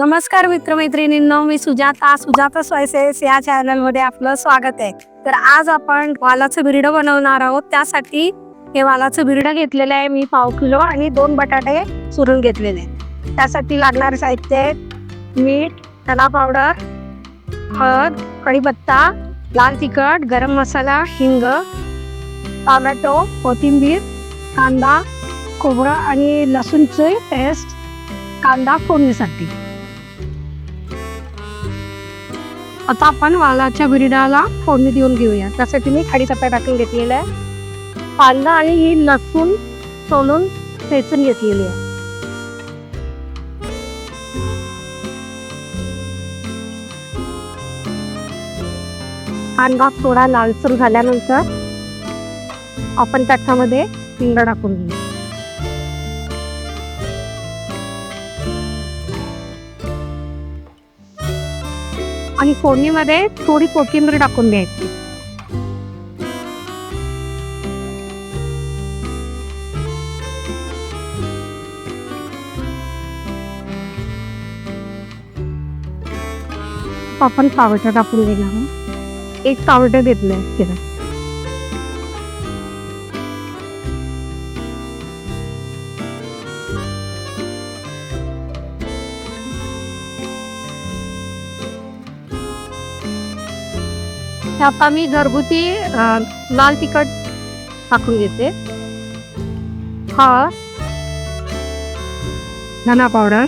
नमस्कार मित्रमैत्रिणींनो मी सुजाता. सुजाता स्वयसेस या चॅनलमध्ये आपलं स्वागत आहे. तर आज आपण वालाचं बिरडं बनवणार आहोत. त्यासाठी हे वालाचं बिरडं घेतलेलं आहे मी पाव किलो आणि दोन बटाटे चुरून घेतलेले आहेत. त्यासाठी लागणारे साहित्य मीठ तला पावडर हळद कढीपत्ता लाल तिखट गरम मसाला हिंग टोमॅटो कोथिंबीर कांदा खोबरं आणि लसूणचे पेस्ट कांदा फोडणीसाठी. आता आपण वालाच्या बिरडाला फोडणी देऊन घेऊया. त्यासाठी मी खाडीचा टाकून घेतलेला आहे. कांदा आणि ही लसूण सोलून ठेचून घेतलेली आहे. कांदा थोडा लालसर झाल्यानंतर आपण त्याच्यामध्ये हिंग टाकून घेऊ. आणि फोडणीमध्ये थोडी कोथिंबीर टाकून द्यायची आपण पावटा टाकून देणार आहोत. एक पावटा घेतलंय आता मी घरगुती लाल तिखट टाकून घेते. हळद धना पावडर.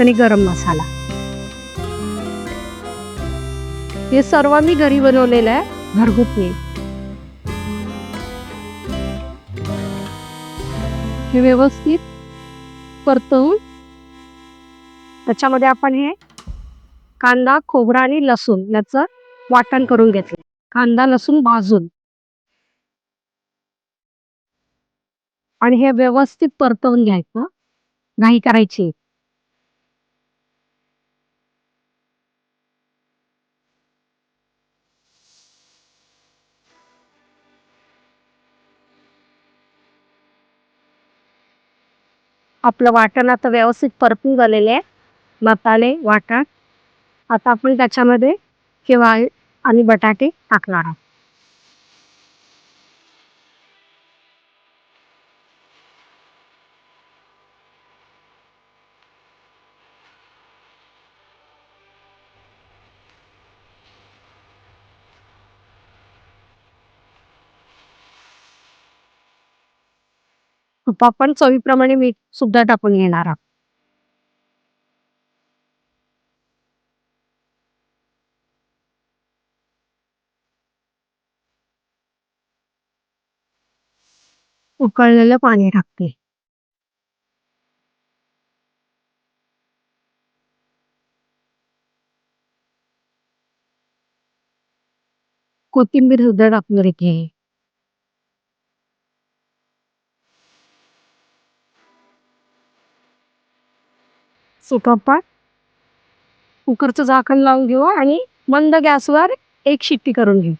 आणि गरम मसाला. हे सर्व मी घरी बनवलेलं आहे घरगुती. हे व्यवस्थित परतवून त्याच्यामध्ये आपण हे कांदा खोबरा आणि लसूण याचं वाटण करून घेतलं. कांदा लसूण भाजून. आणि हे व्यवस्थित परतवून घ्यायचं. घाई करायची. आपलं वाटण आता व्यवस्थित परतून झालेले आहे. मसाले वाटण. आता आपण त्याच्यामध्ये किंवा आणि बटाटे टाकणार आहोत. तूप आपण चवीप्रमाणे मीठ सुद्धा टाकून घेणार आहोत. उकळलेलं पाणी टाकते. कोथिंबीर सुद्धा टाकणार इथे. सुकापाट कुकरचं झाकण लावून घेऊ आणि मंद गॅसवर एक शिट्टी करून घेऊ.